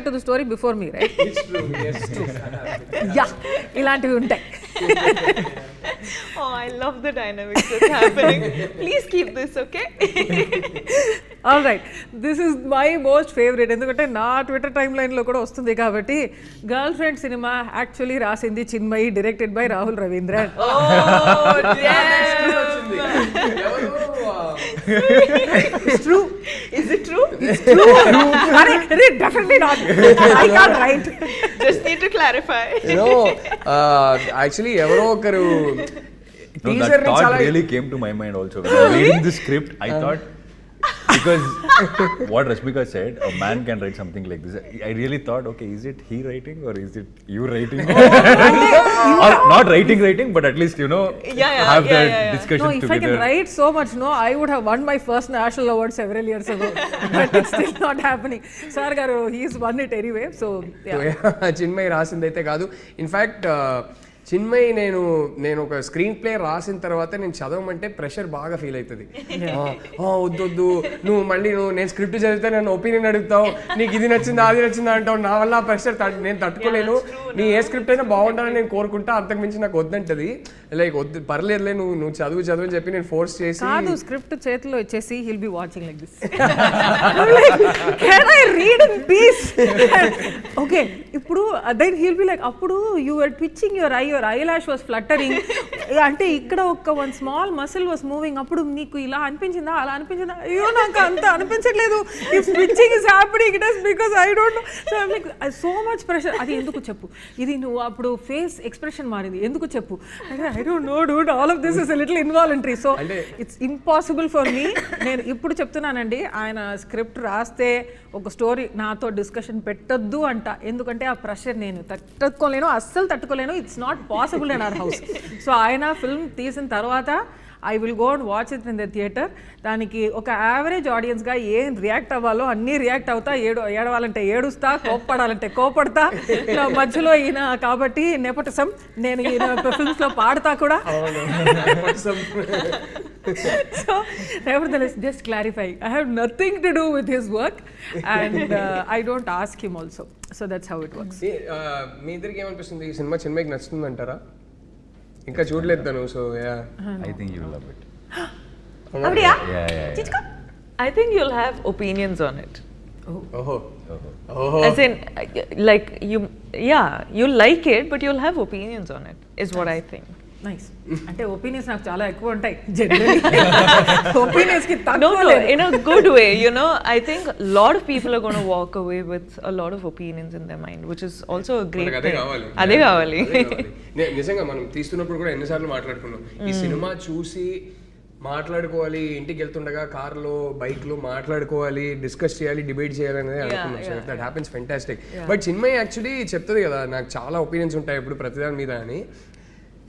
To the story before me right It's true. Yes, true. Yeah ఇలాంటివి ఉంటాయి Oh, I love the dynamics that's happening. Please keep this, okay? All right this is my most favourite ఎందుకంటే నా Twitter time లైన్లో కూడా వస్తుంది కాబట్టి girl friend cinema actually రాసింది Chinmayi directed by Rahul Ravindran Oh, damn. వచ్చింది. ఎవరు, ఆ, ట్రూ Is it true? అరే definitely not I can't write Just need to clarify. you know, uh, actually ఎవరో ఒకరు No, teaser that ని thought చాలా really came to my mind also. When I was reading the script, I thought, Because what Rashmika said, a man can write something like this. I really thought, okay, is it he writing or is it you writing? or not writing, writing, but at least, you know, Yeah, yeah, have yeah, that yeah, yeah. discussion No, if I can together. write so much, no, I would have won my first national award several years ago. but it's still not happening. Sir Garu, he's won it anyway. So, yeah. Chinmayi రాసింది అయితే కాదు in fact Chinmayi నేను నేను ఒక screen play రాసిన తర్వాత నేను చదవమంటే pressure బాగా ఫీల్ అవుతుంది. ఆ, ఆ, వద్దు వద్దు నువ్వు మళ్ళీ నువ్వు నేను స్క్రిప్ట్ చదివితే నన్ను ఒపీనియన్ అడుగుతావు. నీకు ఇది నచ్చిందా అది నచ్చిందా అంటావు. నా వల్ల ఆ ప్రెషర్ నేను తట్టుకోలేను. నీ ఏ స్క్రిప్ట్ అయినా బాగుండాలని నేను కోరుకుంటా. అంతకు మించి నాకు వద్దంటది. లైక్ వద్దు పర్లేదులే నువ్వు నువ్వు చదువు చదువు అని చెప్పి నేను ఫోర్స్ చేసి కాదు స్క్రిప్ట్ చేతిలో ఇచ్చేసి he'll be watching like this can I read in peace okay ఇప్పుడు దెన్ హిల్ బి లైక్ అప్పుడు you are twitching your eye your eyelash was fluttering అంటే ఇక్కడ ఒక one small muscle was moving అప్పుడు నీకు ఇలా అనిపించిందా? అలా అనిపించిందా? అయ్యో నాకు అంత అనిపించట్లేదు. If twitching is happening it is because I don't know so like so much pressure అది ఎందుకు చెప్పు? ఇది నువ్వు అప్పుడు ఫేస్ ఎక్స్ప్రెషన్ మారింది. ఎందుకు చెప్పు? I don't know dude all of this is little involuntary so it's impossible for me నేను ఇప్పుడు చెప్తున్నానండి. ఆయన స్క్రిప్ట్ రాస్తే ఒక స్టోరీ నాతో డిస్కషన్ పెట్టొద్దు అంట. ఎందుకంటే ఆ ప్రెషర్ నేను తట్టుకోలేను. అస్సలు తట్టుకోలేను. It's not possible in our house so ఆయన ఫిల్మ్ తీసిన తర్వాత I will go and watch it in the theatre దానికి ఒక యావరేజ్ ఆడియన్స్గా ఏం రియాక్ట్ అవ్వాలో అన్నీ రియాక్ట్ అవుతా ఏడు ఏడవాలంటే ఏడుస్తా కోప్పడాలంటే కోపడతా. నా మధ్యలో ఈయన కాబట్టి నెపటిసం నేను ఈయన ఫిల్మ్స్లో పాడతా కూడా. so nevertheless just clarify. I have nothing to do with his work and uh, i don't ask him also. So that's how it works. ఏ, ఆ, మీ ఇద్దరికి ఏమనిపిస్తుంది? ఈ సినిమా చిన్మయికి నచ్చుతుంది అంటారా ఇంకా చూడలేదు తను so yeah I think you love it. Abdiya? Yeah, yeah, yeah. I think you'll have opinions on it. ఓహో Oh. ఓహో As in, uh, like, you, yeah, you'll like it, but you'll have opinions on it, is what I think. Nice అంటే opinions నాకు చాలా ఎక్కువ ఉంటాయి generally opinions కి know. I think a lot of people are going to walk away with a lot of opinions in their mind, which is also a great మనకు అదే. కావాలి. అదే కావాలి. నే- నిజంగా మనం తీస్తున్నప్పుడు కూడా ఎన్నిసార్లు మాట్లాడుకున్నాం. ఈ సినిమా చూసి మాట్లాడుకోవాలి ఇంటికి వెళ్తుండగా కార్లో బైక్లో మాట్లాడుకోవాలి డిస్కస్ చేయాలి డిబేట్ చేయాలి అనేది అనుకున్నాం. That happens fantastic but Chinmayi actually చెప్తుంది కదా నాకు చాలా ఒపీనియన్స్ ఉంటాయి ఇప్పుడు ప్రతిదాని మీద అని.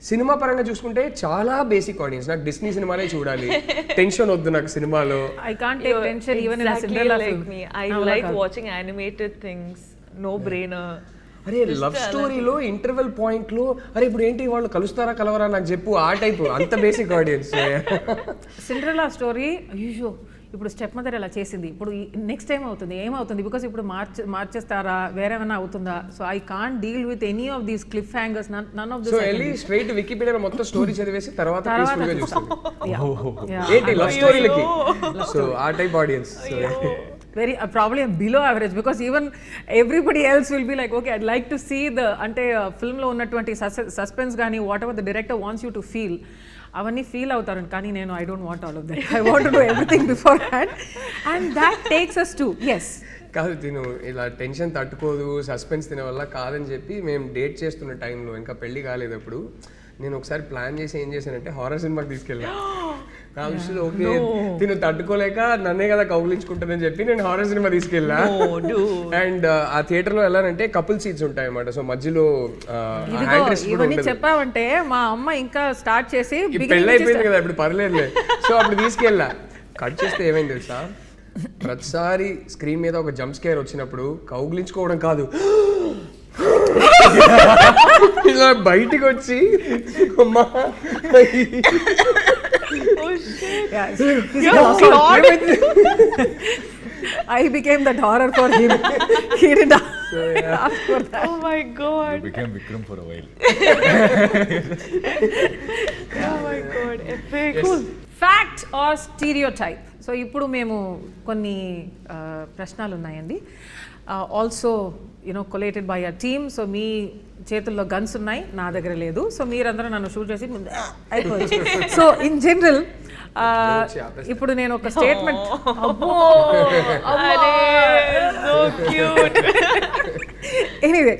సినిమా పరంగా చూసుకుంటే చాలా బేసిక్ ఆడియన్స్ నాకు డిస్నీ సినిమాలే చూడాలి. టెన్షన్ వద్దు నాకు సినిమాలో. I can't take tension even in Cinderella film me. I like watching animated things, no brainer. అరే లవ్ స్టోరీలో ఇంటర్వెల్ పాయింట్లో అరే ఇప్పుడు ఏంటి వాళ్ళు కలుస్తారా కలవరా నాకు చెప్పు ఆ టైప్ అంత బేసిక్ ఆడియన్స్ సిండ్రెల్లా స్టోరీ అయ్యో ఇప్పుడు స్టెప్ మదర్ ఇలా చేసింది? ఇప్పుడు నెక్స్ట్ టైం అవుతుంది ఏమవుతుంది? బికాస్ ఇప్పుడు మార్చ మార్చేస్తారా? వేరేమైనా అవుతుందా? So I can't deal with any of these cliffhangers none of so this వెళ్ళి స్ట్రైట్ వికీపీడియా మొత్తం స్టోరీ చదివేసి తర్వాత. ఏంటి లవ్ స్టోరీలకి సో ఆ type audience very probably below average because even everybody else will be like okay I'd like to see the అంటే ఫిల్మ్లో ఉన్నటువంటి సస్పెన్స్ కానీ whatever the director wants you to feel అవన్నీ ఫీల్ అవుతారు. కానీ నేను I don't want all of that I want do everything beforehand and that takes us to yes కాదు తిను ఇలా టెన్షన్ తట్టుకోదు సస్పెన్స్ తినే వల్ల కాదని చెప్పి మేము డేట్ చేస్తున్న టైంలో ఇంకా పెళ్ళి కాలేదు అప్పుడు నేను ఒకసారి ప్లాన్ చేసి ఏం చేశానంటే హారర్ సినిమాకి తీసుకెళ్ళా నా విషయంలో ఓకే. తిను తట్టుకోలేక నన్నే కదా కౌగిలించుకుంటుందని చెప్పి నేను హారర్ సినిమా తీసుకెళ్ళా. అండ్ ఆ థియేటర్లో వెళ్ళానంటే కపుల్ సీట్స్ ఉంటాయి అన్నమాట సో మధ్యలో చెప్పావంటే మా అమ్మ ఇంకా స్టార్ట్ చేసి ఈ beginning పెళ్ళి నుంచి అయిపోయింది కదా ఇప్పుడు పర్లేదులే. సో అప్పుడు తీసుకెళ్ళా. కట్ చేస్తే ఏమైంది తెలుసా? ప్రతిసారి స్క్రీన్ మీద ఒక జంప్ స్కేర్ వచ్చినప్పుడు కౌగిలించుకోవడం కాదు. ఇలా బయటికి వచ్చి అమ్మా Yeah, he's also- I became that horror for him. he did So, yeah. Ask for that. Oh my You god. became Vikram for a while. Oh my god. Epic. Yes. Fact or stereotype so ఇప్పుడు మేము కొన్ని ప్రశ్నలు ఉన్నాయండి also you know collated by a team so మీ చేతుల్లో guns ఉన్నాయి నా దగ్గర లేదు. సో మీరందరూ నన్ను షూట్ చేసి ముందు అయిపోవచ్చు సో ఇన్ జనరల్ ఇప్పుడు నేను ఒక స్టేట్మెంట్. ఎనీవే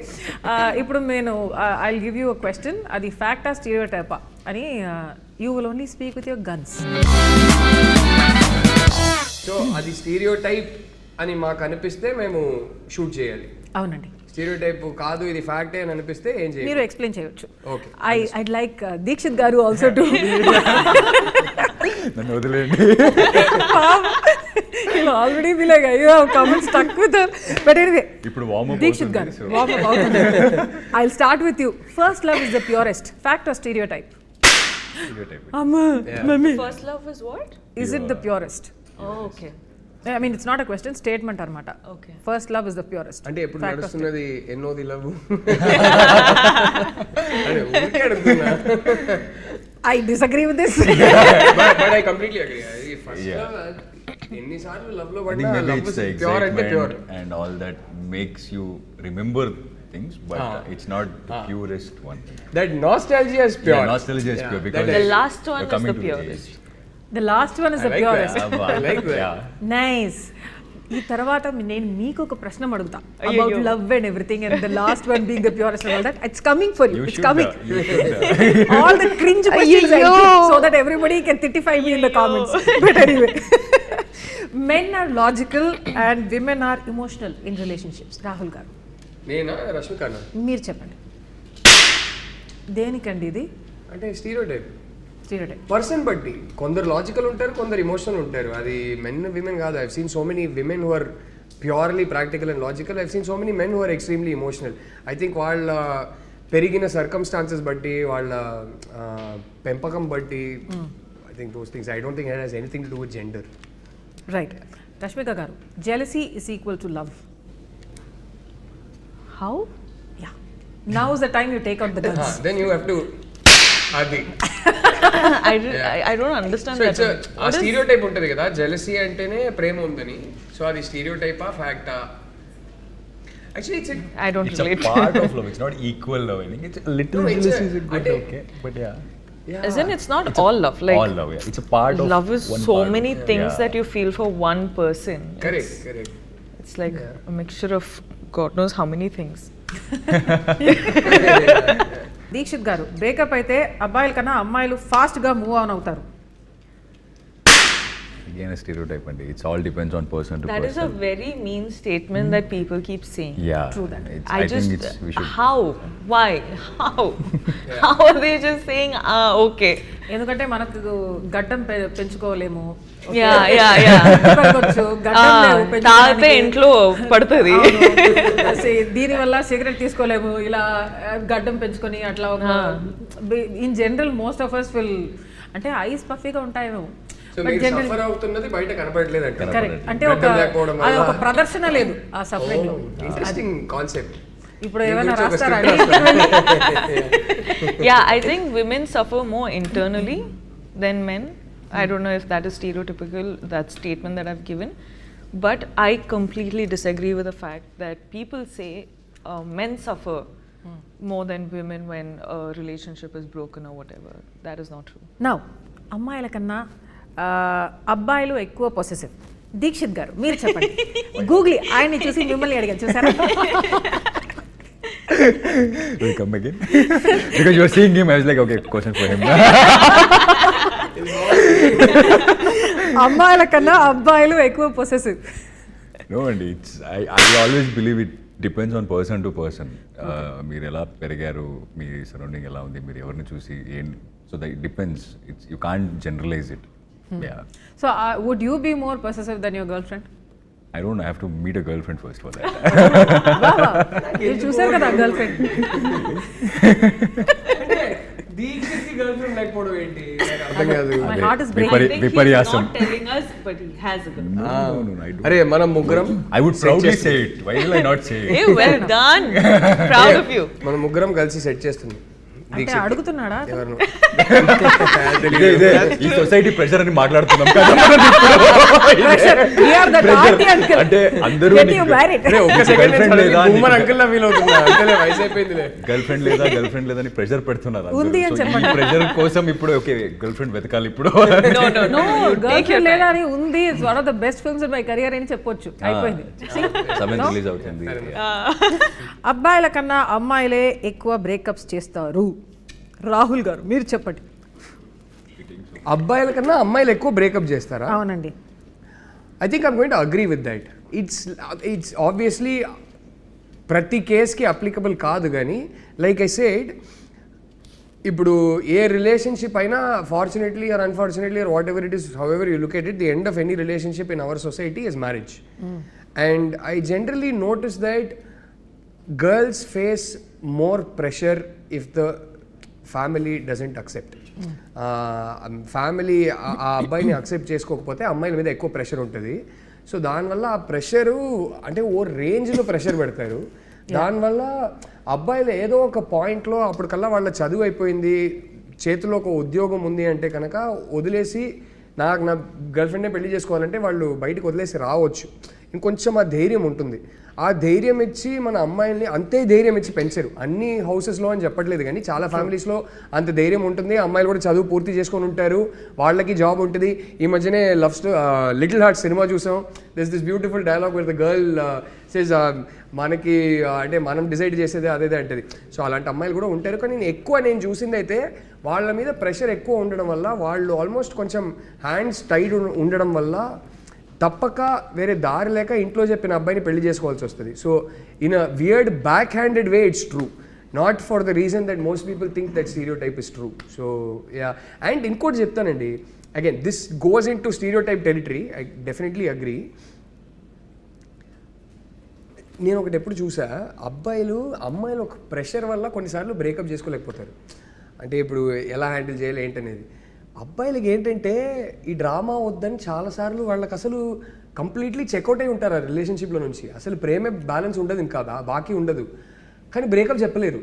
ఇప్పుడు నేను I give you a question అది ఫ్యాక్టా స్టీరియో టైపా అని you will only speak with your guns so అది స్టీరియో టైప్ అని మాకు అనిపిస్తే మేము షూట్ చేయాలి. అవునండి. స్టీరియో టైప్ కాదు ఇది ఫ్యాక్టే అని అనిపిస్తే ఏం మీరు చేయాలి ఎక్స్ప్లెయిన్ చేయొచ్చు. Okay. I I'd like Dikshit garu also to నన్ను వదిలేండి ఆల్రెడీ బి లైక్ అయ్యో comments stuck with but anyway ఇప్పుడు warm up Dikshit garu warm up అవుతుంది. I start with you first love is the purest fact or stereotype type అమ్మా mummy. First love is what? Is it the purest okay. I mean it's not a question statement అనమాట Okay. First love is the purest అంటే ఎప్పుడు నడుస్తున్నది ఎన్నోది love I disagree with this but I completely agree first Yeah. Love ఎన్నిసార్లు లవ్లో I పడినా love the pure అంటే pure and all that makes you remember things, but Ah. uh, it's not the Ah. purest one. That nostalgia is pure Yeah, nostalgia is pure because The last one is the purest. The last one is the purest that. I like that. Yeah. Nice ఈ తర్వాత నేను మీకు ఒక ప్రశ్న అడుగుతా. About love and everything and the last one being the purest all that it's coming for you You. ఇట్స్ should, coming all the cringe questions. So that everybody can తిట్టిఫై me in the comments but anyway men are logical and women are emotional in relationships Rahul garu నేనా? రష్మికన్నా మీరు చెప్పండి. దేనికండి ఇది? అంటే stereo type person బట్టి కొందరు logical ఉంటారు కొందరు ఇమోషనల్ ఉంటారు. అది మెన్ విమెన్ కాదు. I've seen so many women who are purely practical and logical I've seen so many men who are extremely emotional I think వాళ్ళ పెరిగిన సర్కమ్స్టాన్సెస్ బట్టి వాళ్ళ పెంపకం బట్టి I think those things I don't think has anything to do with gender right Rashmika garu jealousy is equal to love How? Yeah now is the time you take out the guns then you have to అది I, did, I, I don't understand so that. It's ah What is- stereotype ఉంటుంది కదా jealousy అంటేనే ప్రేమ ఉందని so అది స్టీరియో టైపా ఫ్యాక్టా actually it's I don't It's a relate. part of love. It's not equal love. I think it's a little No, it's a- jealousy is a good, అంటే- okay. But yeah, As in, it's not all love. Like, all love. Yeah, it's a part of love is one so part many of, things yeah. that you feel for one person. Correct It's, correct it's like a mixture of God knows how many things. Dikshit garu. Breakup అయితే అబ్బాయిల కన్నా అమ్మాయిలు ఫాస్ట్గా move on అవుతారు. Again, a stereotype, and it's all depends on person to That is a person. very mean statement that people keep saying. yeah, True that. I, I, just think it's we should. how why how how are they just saying ah okay ఎందుకంటే మనకు గడ్డం పెంచుకోలేము yeah yeah yeah Ah, తాగితే. ఇంట్లో పడుతుంది దీని వల్ల cigarette తీసుకోలేము ఇలా గడ్డం పెంచుకొని అట్లా ఒక in general most of us will అంటే ఐస్ పఫీగా ఉంటాయేమో సో బట్ మీరు జనరల్ సఫర్ అవుతున్నది బయట కనపడలేదు అంటే కరెక్ట్ అంటే ఒక గడ్డం లేకపోవడం అది ఒక వల్ల ప్రదర్శన లేదు ఆ సపరేట్ ఇంట్రెస్టింగ్ కాన్సెప్ట్ ఇప్పుడు ఏమైనా రాస్తారా yeah i think women suffer more internally than men i don't know if that is stereotypical that statement that i've given but i completely disagree with the fact that people say uh, men suffer more than women when a relationship is broken or whatever that is not true నా అమ్మాయిల కన్నా అబ్బాయిలు ఎక్కువ possessive Dixit గారు మీరు చెప్పండి. గూగులీ ఆయన్ని చూసి మిమ్మల్ని అడిగాను చూసారా? Will come again. Because you were seeing him. I was like, okay, question for him. అమ్మాయిల కన్నా అబ్బాయిలు ఎక్కువ possessive no, and it's I, I always believe it depends on person to person. Uh, మీరు ఎలా పెరిగారు మీ సరౌండింగ్ ఎలా ఉంది మీరు ఎవరిని చూసి ఏం so that depends it's you can't generalise it yeah so would you be more possessive than your girlfriend I don't have to meet a girlfriend first for that మీరు చూసారు కదా గర్ల్ ఫ్రెండ్ దీక్షిత్ లేకపోవడం ఏంటి I విపర్యాసం us, but he has a girl. No, no, no, I don't. అరే మనం ముగ్గురం I would proudly say it. Why will I not say it? Hey, well done. Proud of you. మనం ముగ్గురం కలిసి set చేస్తుంది అంటే అడుగుతున్నాడా ఈ సొసైటీ ప్రెషర్ అని మాట్లాడుతున్నాం. అంటే అందరూ గర్ల్ ఫ్రెండ్ లేదా గర్ల్ ఫ్రెండ్ లేదని ప్రెషర్ పెడుతున్నారు. ప్రెషర్ కోసం ఇప్పుడు ఓకే గర్ల్ ఫ్రెండ్ వెతకాలి ఇప్పుడు. లేదా. అని ఉంది. It's one of the best films in my career అని చెప్పొచ్చు. అయిపోయింది. సెవెన్ రిలీజ్ అవుతుంది. అబ్బాయిల కన్నా అమ్మాయిలే ఎక్కువ బ్రేకప్స్ చేస్తారు. రాహుల్ గారు మీరు చెప్పండి. అబ్బాయిల కన్నా అమ్మాయిలు ఎక్కువ బ్రేకప్ చేస్తారా? అవునండి. I think I'm going to agree with that it's it's obviously ప్రతి కేస్కి అప్లికబుల్ కాదు కానీ లైక్ ఐ సేడ్ ఇప్పుడు ఏ రిలేషన్షిప్ అయినా fortunately or unfortunately or whatever it is however you look at it the end of any relationship in our society is marriage and I generally notice that girls face more pressure if the family doesn't accept family ఆ అబ్బాయిని accept చేసుకోకపోతే అమ్మాయిల మీద ఎక్కువ pressure ఉంటుంది. So దానివల్ల ఆ pressure అంటే ఓ రేంజ్లో ప్రెషర్ పెడతారు. దానివల్ల అబ్బాయిలు ఏదో ఒక పాయింట్లో అప్పటికల్లా వాళ్ళ చదువు అయిపోయింది. చేతిలో ఒక ఉద్యోగం ఉంది అంటే కనుక వదిలేసి నాకు నా గర్ల్ ఫ్రెండే పెళ్ళి చేసుకోవాలంటే వాళ్ళు బయటకు వదిలేసి రావచ్చు. ఇంకొంచెం ఆ ధైర్యం ఉంటుంది. ఆ ధైర్యం ఇచ్చి మన అమ్మాయిల్ని అంతే ధైర్యం ఇచ్చి పెంచరు. అన్ని హౌసెస్లో అని చెప్పట్లేదు కానీ చాలా ఫ్యామిలీస్లో అంత ధైర్యం ఉంటుంది. అమ్మాయిలు కూడా చదువు పూర్తి చేసుకొని ఉంటారు. వాళ్ళకి జాబ్ ఉంటుంది. ఈ మధ్యనే లవ్ స్టో లిటిల్ హార్ట్ సినిమా చూసాం. This this beautiful dialogue with the girl says మనకి అంటే మనం డిసైడ్ చేసేది అదేదే అంటది. సో అలాంటి అమ్మాయిలు కూడా ఉంటారు. కానీ నేను ఎక్కువ నేను చూసింది అయితే వాళ్ళ మీద ప్రెషర్ ఎక్కువ ఉండడం వల్ల వాళ్ళు ఆల్మోస్ట్ కొంచెం హ్యాండ్స్ టైడ్ ఉండడం వల్ల తప్పక వేరే దారి లేక ఇంట్లో చెప్పిన అబ్బాయిని పెళ్ళి చేసుకోవాల్సి వస్తుంది. So in a weird backhanded way it's true not for the reason that most people think that stereotype is true so yeah and ఇంకోటి చెప్తానండి. Again this goes into stereotype territory I definitely agree నేను ఒకటి ఎప్పుడు చూసా? అబ్బాయిలు అమ్మాయిలు ఒక pressure వల్ల కొన్నిసార్లు బ్రేకప్ చేసుకోలేకపోతారు. అంటే ఇప్పుడు ఎలా హ్యాండిల్ చేయాలి ఏంటనేది. అబ్బాయిలకి ఏంటంటే ఈ డ్రామా వద్దని చాలాసార్లు వాళ్ళకి అసలు కంప్లీట్లీ చెక్అవుట్ అయి ఉంటారు ఆ రిలేషన్షిప్లో నుంచి. అసలు ప్రేమే బ్యాలెన్స్ ఉండదు ఇంకా బాకీ ఉండదు. కానీ బ్రేకప్ చెప్పలేరు.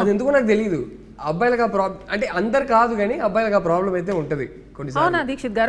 అది ఎందుకో నాకు తెలియదు అబ్బాయిలకు ఆ ప్రాబ్లం అంటే అందరు కాదు కానీ అబ్బాయిలకు ఆ ప్రాబ్లం అయితే ఉంటుంది కొన్నిసార్లు. దీక్షిత్ గారు?